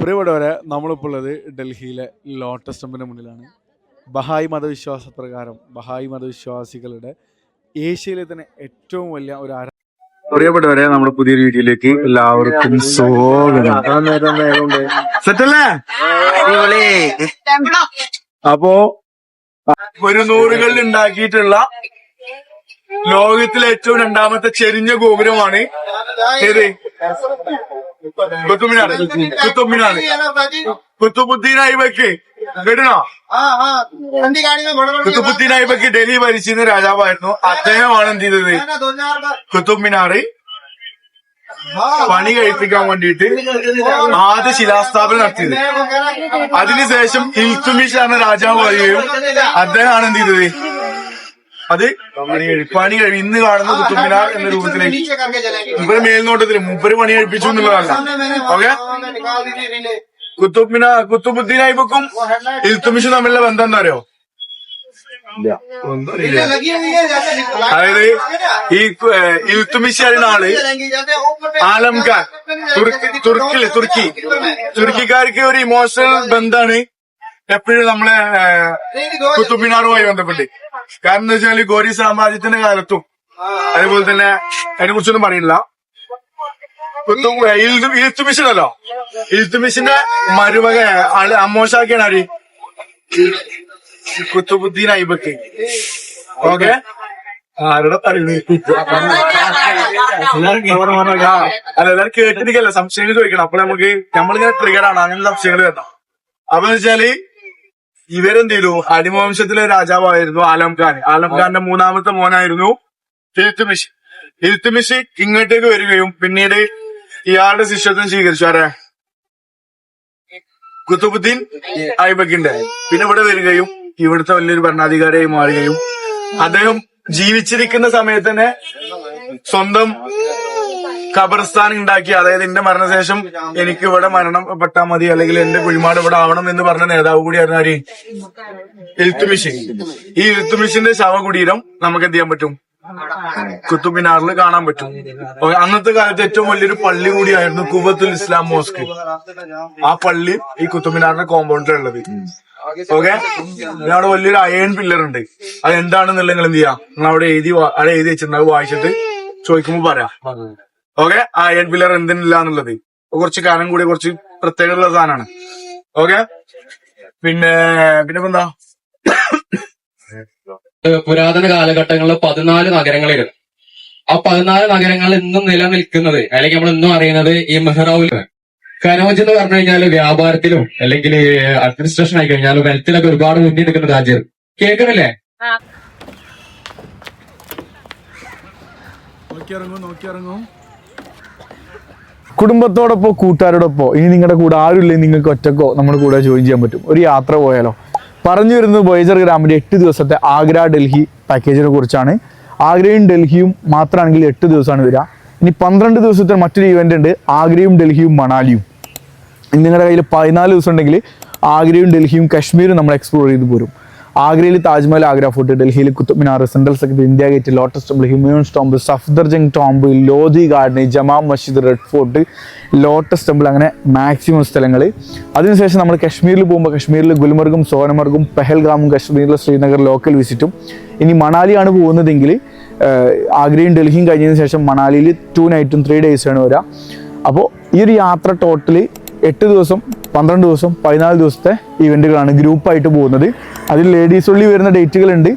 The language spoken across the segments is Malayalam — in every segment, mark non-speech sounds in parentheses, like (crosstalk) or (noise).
പ്രിയപ്പെട്ടവരെ നമ്മളിപ്പോൾ ഉള്ളത് ഡൽഹിയിലെ ലോട്ടസ് ടെമ്പിന് മുന്നിലാണ്. ബഹായി മതവിശ്വാസ പ്രകാരം ബഹായി മതവിശ്വാസികളുടെ ഏഷ്യയിലെ തന്നെ ഏറ്റവും വലിയ ഒരു ആരാ പ്രിയപ്പെട്ടവരെ നമ്മുടെ പുതിയൊരു വീഡിയോയിലേക്ക് എല്ലാവർക്കും സ്വാഗതം. അപ്പോ ഒരു നൂറുകളിൽ ഉണ്ടാക്കിയിട്ടുള്ള ലോകത്തിലെ ഏറ്റവും രണ്ടാമത്തെ ചെരിഞ്ഞ ഗോപുരമാണ് ഏത്? കുത്തുമിനാർ കുത്തുമിനാർ കുത്തുബുദ്ദീൻ ഐബക്ക് കേട്ടണോ? കുത്തുബുദ്ദീൻ ഐബക്ക് ഡൽഹി ഭരിച്ചിരുന്ന രാജാവായിരുന്നു. അദ്ദേഹമാണ് എന്ത് ചെയ്തത്? കുത്തുബ് മിനാറ് പണി കഴിപ്പിക്കാൻ വേണ്ടിയിട്ട് ആദ്യ ശിലാസ്ഥാപനം നടത്തിയത്. അതിനുശേഷം ഇൽത്തുമിഷ് എന്ന രാജാവ് വരികയും അദ്ദേഹമാണ് എന്ത് ചെയ്തത്? അത് പണി കഴി- പണി കഴി ഇന്ന് കാണുന്ന കുത്തുമിനാർ എന്ന രൂപത്തിലേക്ക്. ഇവർ മേൽനോട്ടത്തിൽ മുപ്പര് പണി കഴിപ്പിച്ചു എന്നുള്ളതല്ല. ഓക്കെ? കുത്തുബ് മിനാ കുത്തുബുദ്ദീൻ ഐബക്കും ഇൽത്തുമിഷും തമ്മിലുള്ള ബന്ധം എന്താ അറിയോ. അതായത് ഈ ഇൽത്തുമിഷ് പറയുന്ന ആൾ ആലംകാർ. തുർക്കി തുർക്കിൽ തുർക്കി. തുർക്കിക്കാർക്ക് ഒരു ഇമോഷണൽ ബന്ധാണ് എപ്പോഴും നമ്മളെ ഏഹ്, കുത്തുബ് ബന്ധപ്പെട്ട്. കാരണം എന്താ വെച്ചാൽ ഗോരി സാമ്രാജ്യത്തിന്റെ കാലത്തും അതേപോലെ തന്നെ അതിനെ കുറിച്ചൊന്നും കുത്തുബ് ഇൽത്തുമിഷനല്ലോ ഇൽത്തുമിഷിന്റെ മരുമക അമ്മോശാക്കിയാണ് ആര്? കുത്തുബുദ്ദീൻ ഐബക്ക് ഓക്കെ? ആരുടെ എല്ലാവരും കേട്ടിരിക്കല്ല? സംശയങ്ങൾ ചോദിക്കണം. അപ്പൊ നമുക്ക് നമ്മളിങ്ങനെ ട്രിഗറാണ് അങ്ങനെ സംശയങ്ങൾ കേട്ടോ അപ്പൊ വെച്ചാൽ ഇവരെന്ത് ചെയ്തു ഹരിവംശത്തിലെ രാജാവായിരുന്നു ആലം ഖാൻ. ആലം ഖാന്റെ മൂന്നാമത്തെ മോനായിരുന്നു ഹിൽത്തുമിഷ് ഹിൽത്തുമിഷ് ഇങ്ങോട്ടേക്ക് വരികയും പിന്നീട് ഇയാളുടെ ശിഷ്യത്വം സ്വീകരിച്ചു. ആരെ? കുത്തുബുദ്ദീൻ ഐബക്കിന്റെ പിന്നെ ഇവിടെ വരികയും ഇവിടുത്തെ വലിയൊരു ഭരണാധികാരിയായി മാറുകയും. അദ്ദേഹം ജീവിച്ചിരിക്കുന്ന സമയത്ത് തന്നെ സ്വന്തം ഖബർസ്ഥാൻ ഉണ്ടാക്കി. അതായത് എന്റെ മരണശേഷം എനിക്ക് ഇവിടെ മരണപ്പെട്ടാൽ മതി അല്ലെങ്കിൽ എന്റെ കുഴിമാട് ഇവിടെ ആവണം എന്ന് പറഞ്ഞ നേതാവ് കൂടിയായിരുന്നു ആര്? ഇൽത്തുമിഷി ഈ ഇൽത്തുമിഷിന്റെ ശവകുടീരം നമുക്ക് എന്ത് ചെയ്യാൻ പറ്റും? കുത്തുബിനാറിൽ കാണാൻ പറ്റും. അന്നത്തെ കാലത്ത് ഏറ്റവും വലിയൊരു പള്ളി കൂടിയായിരുന്നു കുവത്തുൽ ഇസ്ലാം മോസ്ക്. ആ പള്ളി ഈ കുത്തുബിനാറിന്റെ കോമ്പൗണ്ടിലുള്ളത് ഓക്കെ? അവിടെ വലിയൊരു അയൺ പില്ലർ ഉണ്ട്. അത് എന്താണെന്നുള്ള നിങ്ങൾ എന്ത് ചെയ്യാ? നിങ്ങൾ അവിടെ എഴുതി അവിടെ എഴുതി വെച്ചിട്ടുണ്ട്. വായിച്ചിട്ട് ചോദിക്കുമ്പോ പറയാം. ഓക്കെ അയൺ പില്ലർ എന്തിനില്ല എന്നുള്ളത്. കുറച്ച് കാലം കൂടി കുറച്ച് പ്രത്യേകതയുള്ള സാധനമാണ്. ഓക്കെ പിന്നെ പിന്നെ എന്താ പുരാതന കാലഘട്ടങ്ങളിൽ പതിനാല് നഗരങ്ങളിരുന്നു ആ പതിനാല് നഗരങ്ങൾ ഇന്നും നിലനിൽക്കുന്നത് അല്ലെങ്കിൽ നമ്മൾ ഇന്നും അറിയുന്നത് ഈ മെഹ്റാവിലാണ്. കനോജ് എന്ന് പറഞ്ഞു കഴിഞ്ഞാൽ വ്യാപാരത്തിലും അല്ലെങ്കിൽ അഡ്മിനിസ്ട്രേഷൻ ആയി കഴിഞ്ഞാലും വെൽത്തിലൊക്കെ ഒരുപാട് മുന്നിൽ നിൽക്കുന്ന രാജ്യം. കേൾക്കണില്ലേ നോക്കിയിറങ്ങും നോക്കിയിറങ്ങും. കുടുംബത്തോടൊപ്പോ കൂട്ടുകാരോടൊപ്പോ ഇനി നിങ്ങളുടെ കൂടെ ആരുമില്ലെങ്കിൽ നിങ്ങൾക്ക് ഒറ്റക്കോ നമ്മുടെ കൂടെ ജോയിൻ ചെയ്യാൻ പറ്റും. ഒരു യാത്ര പോയാലോ? പറഞ്ഞു വരുന്നത് ബോയ്ജർ ഗ്രാമിന്റെ എട്ട് ദിവസത്തെ ആഗ്ര ഡൽഹി പാക്കേജിനെ കുറിച്ചാണ്. ആഗ്രയും ഡൽഹിയും മാത്രമാണെങ്കിൽ എട്ട് ദിവസമാണ് വരിക. ഇനി പന്ത്രണ്ട് ദിവസത്തെ മറ്റൊരു ഇവന്റ് ഉണ്ട്. ആഗ്രയും ഡൽഹിയും മണാലിയും. ഇനി നിങ്ങളുടെ കയ്യിൽ പതിനാല് ദിവസം ഉണ്ടെങ്കിൽ ആഗ്രയും ഡൽഹിയും കാശ്മീരും നമ്മൾ എക്സ്പ്ലോർ ചെയ്ത് പോരും. ആഗ്രയിൽ താജ്മഹൽ ആഗ്ര ഫോർട്ട് ഡൽഹിയിൽ Qutub Minar Central Secretary India Gate Lotus Temple Humayun's Tomb Safdarjung Tomb Lodhi Garden Jama Masjid Red Fort Lotus Temple അങ്ങനെ മാക്സിമം സ്ഥലങ്ങൾ അതിനുശേഷം നമ്മൾ കശ്മീരിൽ പോകുമ്പോൾ കശ്മീരിൽ ഗുൽമർഗും സോനമർഗും പെഹൽഗാമും കശ്മീരിലെ ശ്രീനഗർ ലോക്കൽ വിസിറ്റും ഇനി മണാലിയാണ് പോകുന്നതെങ്കിൽ ആഗ്രയും ഡൽഹിയും കഴിഞ്ഞതിന് ശേഷം മണാലിയിൽ ടു നൈറ്റും ത്രീ ഡേയ്സാണ് വരിക അപ്പോൾ ഈ ഒരു യാത്ര ടോട്ടലി എട്ട് ദിവസം പന്ത്രണ്ട് ദിവസം പതിനാല് ദിവസത്തെ ഇവന്റുകളാണ് ഗ്രൂപ്പായിട്ട് പോകുന്നത്. അതിൽ ലേഡീസ് ഉള്ളി വരുന്ന ഡേറ്റുകളുണ്ട്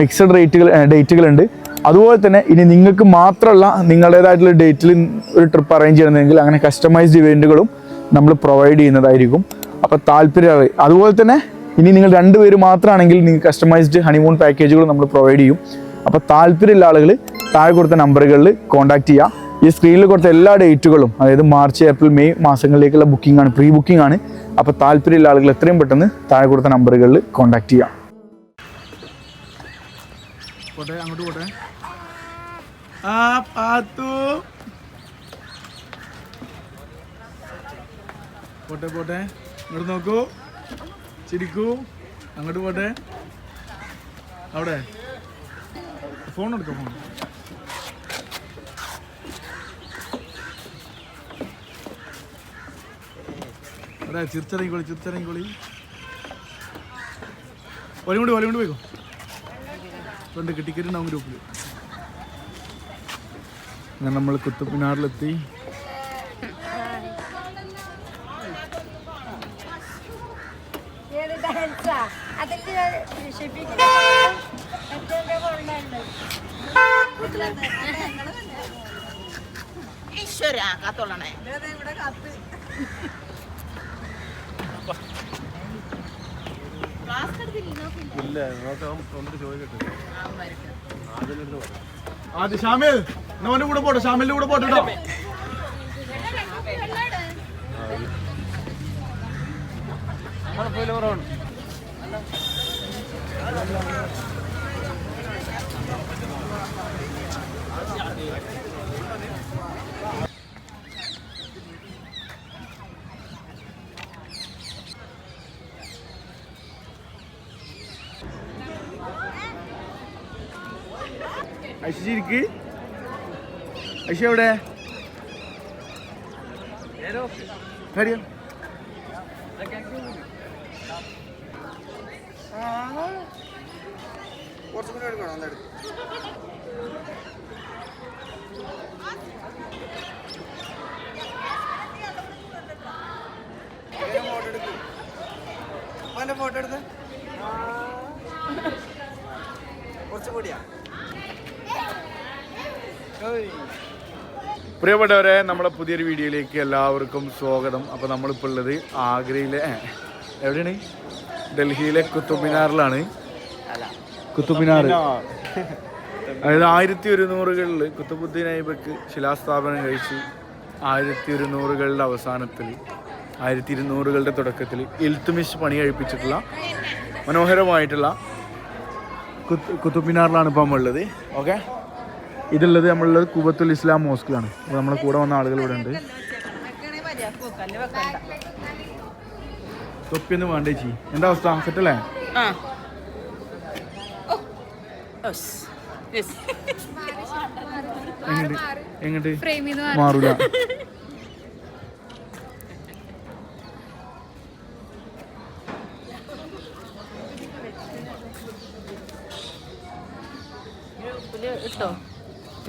മിക്സഡ് റേറ്റുകൾ ഡേറ്റുകളുണ്ട് അതുപോലെ തന്നെ ഇനി നിങ്ങൾക്ക് മാത്രമല്ല നിങ്ങളുടേതായിട്ടുള്ള ഡേറ്റിൽ ഒരു ട്രിപ്പ് അറേഞ്ച് ചെയ്യണമെങ്കിൽ അങ്ങനെ കസ്റ്റമൈസ്ഡ് ഇവന്റുകളും നമ്മൾ പ്രൊവൈഡ് ചെയ്യുന്നതായിരിക്കും. അപ്പോൾ താല്പര്യം അതുപോലെ തന്നെ ഇനി നിങ്ങൾ രണ്ടുപേര് മാത്രമാണെങ്കിൽ നിങ്ങൾക്ക് കസ്റ്റമൈസ്ഡ് ഹണിമൂൺ പാക്കേജുകൾ നമ്മൾ പ്രൊവൈഡ് ചെയ്യും. അപ്പോൾ താല്പര്യമുള്ള ആളുകൾ താഴെ കൊടുത്ത നമ്പറുകളിൽ കോൺടാക്റ്റ് ചെയ്യുക. ഈ സ്ക്രീനിൽ കൊടുത്ത എല്ലാ ഡേറ്റുകളും അതായത് മാർച്ച് ഏപ്രിൽ മെയ് മാസങ്ങളിലേക്കുള്ള ബുക്കിംഗ് ആണ് പ്രീ ബുക്കിംഗ് ആണ്. അപ്പോൾ താല്പര്യമുള്ള ആളുകൾ എത്രയും പെട്ടെന്ന് താഴെ കൊടുത്ത നമ്പറുകളിൽ കോൺടാക്ട് ചെയ്യാം. പോട്ടെ അങ്ങോട്ട് ആ പാത്തു. പോട്ടെ പോട്ടെ. ഇങ്ങോട്ട് നോക്കൂ. ചിരിക്കൂ. അങ്ങോട്ട് പോട്ടെ. അവിടെ. ഫോൺ എടുക്കാം ഫോൺ? ഇവിടെ ചിരിച്ചിറങ്ങിക്കോളി ചിരിച്ചിറങ്ങിക്കോളി ഒലും കൂടി ഒലും കൂടി പോയിക്കോ. കൊണ്ട് ടിക്കറ്റ് ഉണ്ടാവും ഗ്രൂപ്പിൽ അങ്ങനെ നമ്മൾ കുത്തുപ്പിനാറിലെത്തി ഈശ്വര കാത്തോളണേ. ഇവിടെ ഷെഫിക്കിന്റെ ഏറ്റവും കൊള്ളുന്നുണ്ട് ഈശ്വര കാത്തോളണേ ആദ്യം ഷാമിൽ എന്നവന്റെ കൂടെ പോട്ടെ ഷാമിലിന്റെ കൂടെ പോട്ടെ കേട്ടോ. ഐശ്വര്യക്ക് അശി എവിടെ? കാര്യം ഫോട്ടോ എടുത്ത് കുറച്ചുകൂടിയാ പ്രിയപ്പെട്ടവരെ നമ്മുടെ പുതിയൊരു വീഡിയോയിലേക്ക് എല്ലാവർക്കും സ്വാഗതം. അപ്പോൾ നമ്മളിപ്പോൾ ഉള്ളത് ആഗ്രയിലെ എവിടെയാണ്? ഡൽഹിയിലെ കുത്തുബ് മിനാറിലാണ് കുത്തുബ് മിനാർ അതായത് ആയിരത്തി ഒരുന്നൂറുകളിൽ കുത്തുബുദ്ദീൻ ഐബക്ക് ശിലാസ്ഥാപനം കഴിച്ച് ആയിരത്തി ഒരുന്നൂറുകളുടെ അവസാനത്തിൽ ആയിരത്തി ഇരുന്നൂറുകളുടെ തുടക്കത്തിൽ ഇൽത്തുമിഷ് പണി കഴിപ്പിച്ചിട്ടുള്ള മനോഹരമായിട്ടുള്ള കുത്ത് കുത്തുബ് മിനാറിലാണ് ഇപ്പം നമ്മളുള്ളത്. ഓക്കെ. ഇതുള്ളത് നമ്മളുള്ളത് കുബത്തുൽ ഇസ്ലാം മോസ്കിലാണ് അപ്പോൾ നമ്മളെ കൂടെ വന്ന ആളുകൾ ഇവിടെ ഉണ്ട്. തൊപ്പിയൊന്നും വേണ്ട ചേച്ചി? എന്താ അവസ്ഥ? സെറ്റല്ലേ? എങ്ങോട്ട്? എങ്ങോട്ട്? മാറൂല.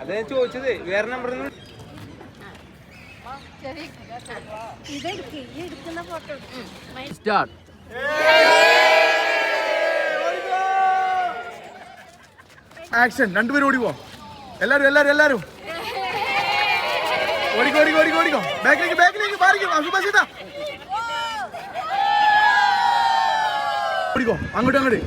അതെ ചോദിച്ചത് വേറെ നമ്പർ സ്റ്റാർട്ട് ആക്ഷൻ രണ്ടുപേരും ഓടിക്കോ എല്ലാരും എല്ലാരും എല്ലാരും. ഓടിക്കോ ഓടിക്കോ ഓടിക്കോ ഓടിക്കോ. ബാക്കിലേക്ക് ബാക്കിലേക്ക് മാറിക്കോ അസുബസിത ഓടിക്കോ അങ്ങോട്ട് അങ്ങോട്ട്.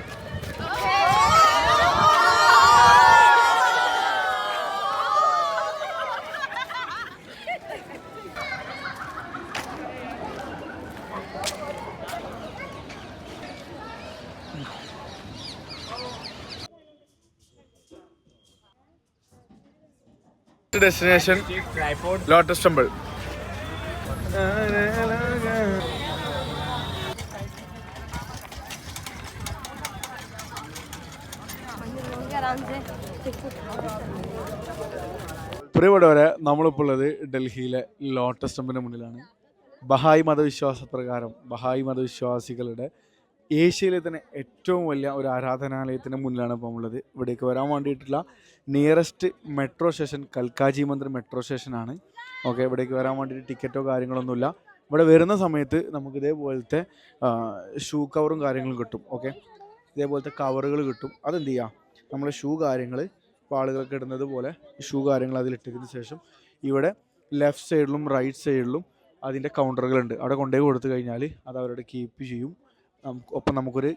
ഡെസ്റ്റിനേഷൻ ലോട്ടസ് ടെമ്പിൾ പ്രിയപ്പെട്ടവരെ നമ്മളിപ്പോൾ ഉള്ളത് ഡൽഹിയിലെ ലോട്ടസ് ടെമ്പിളിന് മുന്നിലാണ്. ബഹായി മതവിശ്വാസ പ്രകാരം ബഹായി മതവിശ്വാസികളുടെ ഏഷ്യയിലെ തന്നെ ഏറ്റവും വലിയ ഒരു ആരാധനാലയത്തിന് മുന്നിലാണ് ഇപ്പോൾ ഉള്ളത്. ഇവിടേക്ക് വരാൻ വേണ്ടിയിട്ടുള്ള nearest metro station Kalkaji Mandir metro സ്റ്റേഷനാണ് ഓക്കെ ഇവിടേക്ക് വരാൻ വേണ്ടിയിട്ട് ടിക്കറ്റോ കാര്യങ്ങളൊന്നുമില്ല ഇവിടെ വരുന്ന സമയത്ത് നമുക്ക് ഇതേപോലത്തെ ഷൂ കവറും കാര്യങ്ങളും കിട്ടും. ഓക്കെ ഇതേപോലത്തെ കവറുകൾ കിട്ടും. അതെന്ത് ചെയ്യുക നമ്മൾ ഷൂ കാര്യങ്ങൾ ഇപ്പോൾ ആളുകളൊക്കെ ഇടുന്നത് പോലെ ഷൂ കാര്യങ്ങൾ അതിലിട്ടതിന് ശേഷം ഇവിടെ ലെഫ്റ്റ് സൈഡിലും റൈറ്റ് സൈഡിലും അതിന്റെ കൗണ്ടറുകളുണ്ട് അവിടെ കൊണ്ടുപോയി കൊടുത്തു കഴിഞ്ഞാൽ അത് അവരുടെ കീപ്പ് ചെയ്യും. നമുക്ക് ഒപ്പം നമുക്കൊരു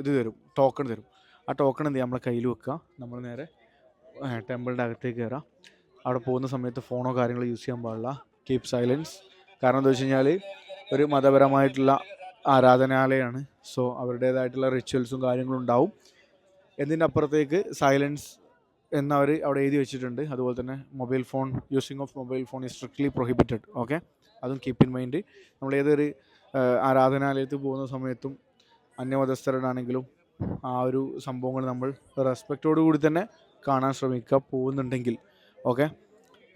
ഇത് തരും ടോക്കൺ തരും. ആ ടോക്കൺ എന്ത് നമ്മളെ കയ്യിൽ വെക്കുക. നമ്മൾ നേരെ ടെമ്പിളിന്റെ അകത്തേക്ക് കയറാം അവിടെ പോകുന്ന സമയത്ത് ഫോണോ കാര്യങ്ങളോ യൂസ് ചെയ്യാൻ പാടില്ല. കീപ് സൈലൻസ് കാരണം എന്താ വെച്ച് കഴിഞ്ഞാൽ ഒരു മതപരമായിട്ടുള്ള ആരാധനാലയമാണ് സോ അവരുടേതായിട്ടുള്ള റിച്വൽസും കാര്യങ്ങളും ഉണ്ടാവും. എന്നതിനപ്പുറത്തേക്ക് സൈലൻസ് എന്നവർ അവിടെ എഴുതി വെച്ചിട്ടുണ്ട്. അതുപോലെ തന്നെ mobile phone using of mobile phone is strictly prohibited okay അതും കീപ്പ് ഇൻ മൈൻഡ് നമ്മൾ ഏതൊരു ആരാധനാലയത്തിൽ പോകുന്ന സമയത്തും അന്യമതസ്ഥരോടാണെങ്കിലും ആ ഒരു സംഭവങ്ങൾ നമ്മൾ റെസ്പെക്റ്റോടു കൂടി തന്നെ കാണാൻ ശ്രമിക്കുക പോകുന്നുണ്ടെങ്കിൽ. ഓക്കെ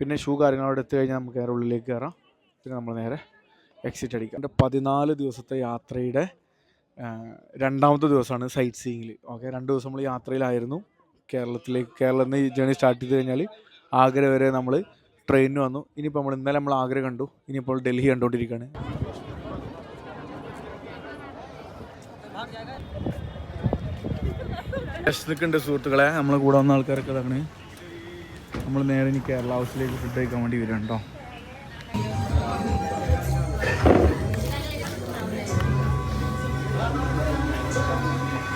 പിന്നെ ഷൂ കാര്യങ്ങളോട് എത്തി കഴിഞ്ഞാൽ നമുക്ക് നേരെ ഉള്ളിലേക്ക് കയറാം പിന്നെ നമ്മൾ നേരെ എക്സിറ്റ് അടിക്കാം. എന്റെ പതിനാല് ദിവസത്തെ യാത്രയുടെ രണ്ടാമത്തെ ദിവസമാണ് സൈറ്റ് സീയിങ്ങിൽ ഓക്കെ രണ്ട് ദിവസം നമ്മൾ യാത്രയിലായിരുന്നു. കേരളത്തിലേക്ക് കേരളത്തിൽ നിന്ന് ജേണി സ്റ്റാർട്ട് ചെയ്ത് കഴിഞ്ഞാൽ ആഗ്ര വരെ നമ്മൾ ട്രെയിനിന് വന്നു. ഇനിയിപ്പോൾ നമ്മൾ ഇന്നലെ നമ്മൾ ആഗ്ര കണ്ടു. ഇനിയിപ്പോൾ ഡൽഹി കണ്ടുകൊണ്ടിരിക്കുകയാണ്. നിൽക്കുന്നുണ്ട് സുഹൃത്തുക്കളെ. നമ്മൾ കൂടെ വന്ന ആൾക്കാരൊക്കെ അതാണ് നമ്മൾ നേരെ ഇനി കേരള ഹൗസിലേക്ക് ഫുഡ് കഴിക്കാൻ വേണ്ടി വരും കേട്ടോ.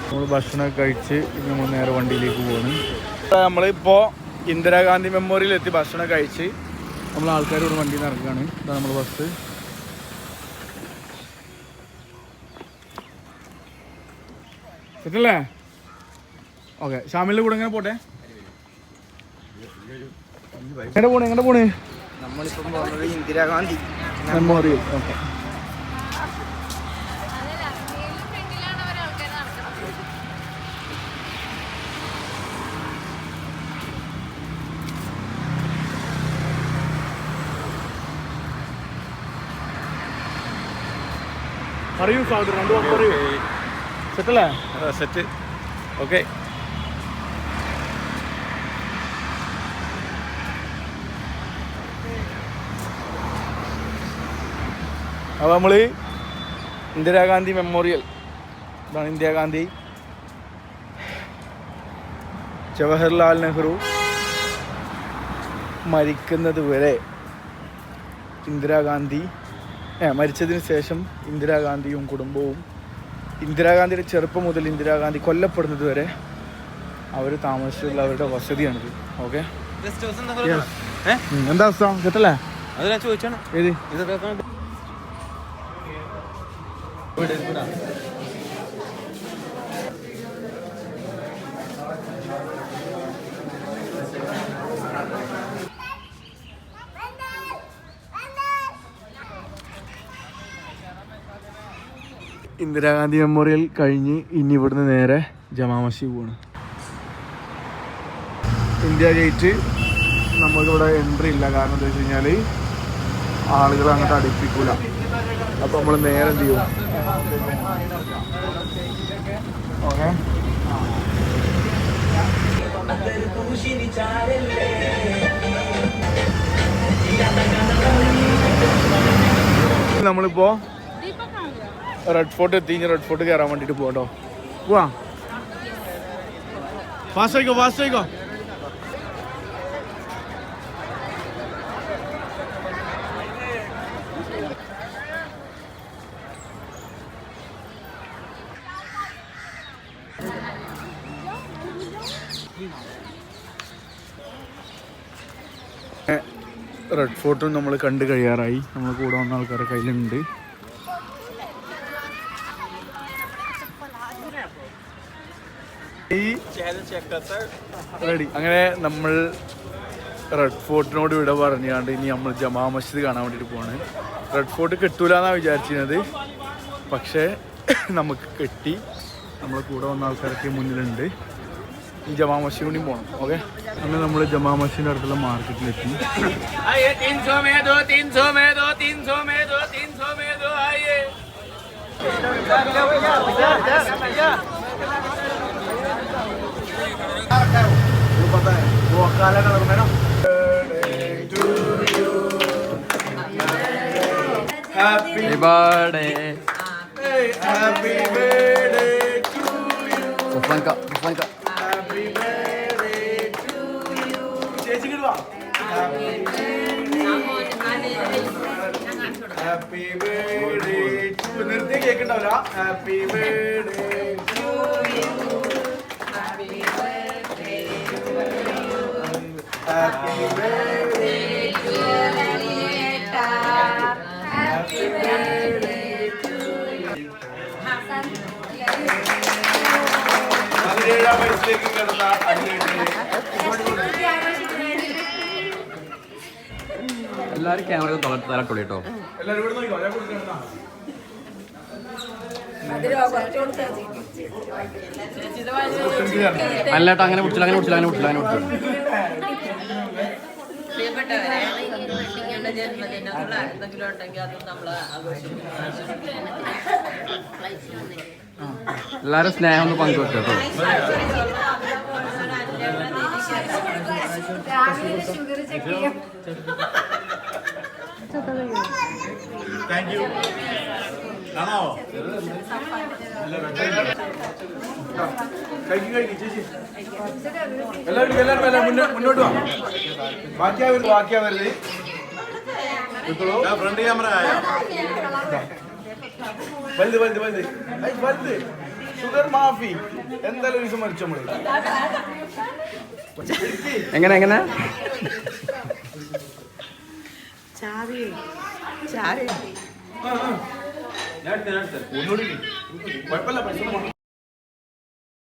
നമ്മൾ ഭക്ഷണമൊക്കെ കഴിച്ച് നമ്മൾ നേരെ വണ്ടിയിലേക്ക് പോകുന്നു നമ്മളിപ്പോൾ ഇന്ദിരാഗാന്ധി മെമ്മോറിയൽ എത്തി ഭക്ഷണം കഴിച്ച് നമ്മൾ ഒരു വണ്ടിയിൽ നിന്ന് ഇതാണ് നമ്മൾ ബസ് സെറ്റല്ലേ? ഓക്കെ ഷാമിലിന്റെ കൂടെ എങ്ങനെ പോട്ടെ? എങ്ങനെ പോണേ എങ്ങനെ പോണേ? നമ്മളിപ്പം പോകുന്നത് ഇന്ദിരാഗാന്ധി മെമ്മോറിയൽ ഓക്കെ പറയൂ രണ്ട് രണ്ടു വാക്ക് പറയൂ. സെറ്റല്ലേ? സെറ്റ്. ഓക്കെ അപ്പോൾ നമ്മൾ ഇന്ദിരാഗാന്ധി മെമ്മോറിയൽ. ഇതാണ് ഇന്ദിരാഗാന്ധി. ജവഹർലാൽ നെഹ്റു മരിക്കുന്നത് വരെ ഇന്ദിരാഗാന്ധി മരിച്ചതിന് ശേഷം ഇന്ദിരാഗാന്ധിയും കുടുംബവും ഇന്ദിരാഗാന്ധിയുടെ ചെറുപ്പം മുതൽ ഇന്ദിരാഗാന്ധി കൊല്ലപ്പെടുന്നത് വരെ അവർ താമസിച്ചുള്ള അവരുടെ വസതിയാണിത്. ഓക്കെ എന്താ അവസ്ഥ? കേട്ടല്ലേ? ചോദിച്ചാണ്. ഏത്? ഇതൊക്കെ ഇന്ദിരാഗാന്ധി മെമ്മോറിയൽ കഴിഞ്ഞ് ഇനി ഇവിടുന്ന് നേരെ ജമാ മസ്ജിദ് പോവാണ്. ഇന്ത്യ ഗേറ്റ് നമുക്കിവിടെ എൻട്രി ഇല്ല. കാരണം എന്താ വെച്ച് കഴിഞ്ഞാൽ ആളുകൾ അങ്ങോട്ട് അടുപ്പിക്കൂല. അപ്പോൾ നമ്മൾ നേരെ എന്ത് ചെയ്യും? നമ്മളിപ്പോ റെഡ് ഫോർട്ട് എത്തി ഇനി റെഡ് ഫോർട്ട് കയറാൻ വേണ്ടിട്ട് പോകട്ടോ പോവാ. ഫാസ്റ്റ് ആയിക്കോ ഫാസ്റ്റ് ആയിക്കോ. റെഡ് ഫോർട്ടും നമ്മൾ കണ്ടു കഴിയാറായി. നമ്മൾ കൂടെ വന്ന ആൾക്കാരുടെ കയ്യിലുണ്ട്. റെഡി. അങ്ങനെ നമ്മൾ റെഡ് ഫോർട്ടിനോട് ഇവിടെ പറഞ്ഞാണ്ട് ഇനി നമ്മൾ ജമാ മസ്ജിദ് കാണാൻ വേണ്ടിയിട്ട് പോവാണ്. റെഡ് ഫോർട്ട് കിട്ടൂല എന്നാണ് വിചാരിച്ചിരുന്നത്. പക്ഷേ (coughs) നമുക്ക് കെട്ടി. നമ്മളെ കൂടെ വന്ന ആൾക്കാരൊക്കെ മുന്നിലുണ്ട്. ഈ ജമാ മസ്ജിദ് കൂടി പോകണം ഓക്കെ? അങ്ങനെ നമ്മൾ ജമാ മസ്ജിദിന്റെ അടുത്തുള്ള മാർക്കറ്റിലെത്തി കാലകളർ madam. Happy birthday happy birthday to you മുസ്ലിംക മുസ്ലിംക ഹാപ്പി ബർത്ത്ഡേ ടു യു ചേച്ചി കിടുവാ ഹാപ്പി ബർത്ത്ഡേ ടു നിർത്തി കേൾക്കണ്ടാവില്ല ഹാപ്പി ബർത്ത്ഡേ ക്യാമറ തലട്ടുള്ളി കേട്ടോ അല്ലേട്ടോ അല്ല കേട്ടോ അങ്ങനെ കുടിച്ചില്ല അങ്ങനെ കുടിച്ചില്ല അങ്ങനെ കുടിച്ചില്ല അങ്ങനെ ആഘോഷിക്കും എല്ലാരും സ്നേഹം ഒന്ന് പങ്കുവെച്ചോ ഷുഗർ ചെക്ക് ചെയ്യും താങ്ക് യു ആണോ കഴിക്കും കഴിക്കും ചേച്ചി. എല്ലാവരും എല്ലാവരും എല്ലാവരും മുന്നോട്ട് മുന്നോട്ട് വാ. ബാക്കിയാവരുത് ബാക്കിയാവരുത് ഫ്രണ്ട് ക്യാമറ വലുത് വലുത് വലുത്. ഐ, വലുത്. ഷുഗർ മാഫി. എന്തായാലും ഒരു ദിവസം മരിച്ചു നമ്മൾ എങ്ങനെ എങ്ങനെ? ഞാൻ എടുത്തേ, ഞാൻ എടുത്തേ. ഒന്നുകൂടി കുഴപ്പമില്ല പൈസ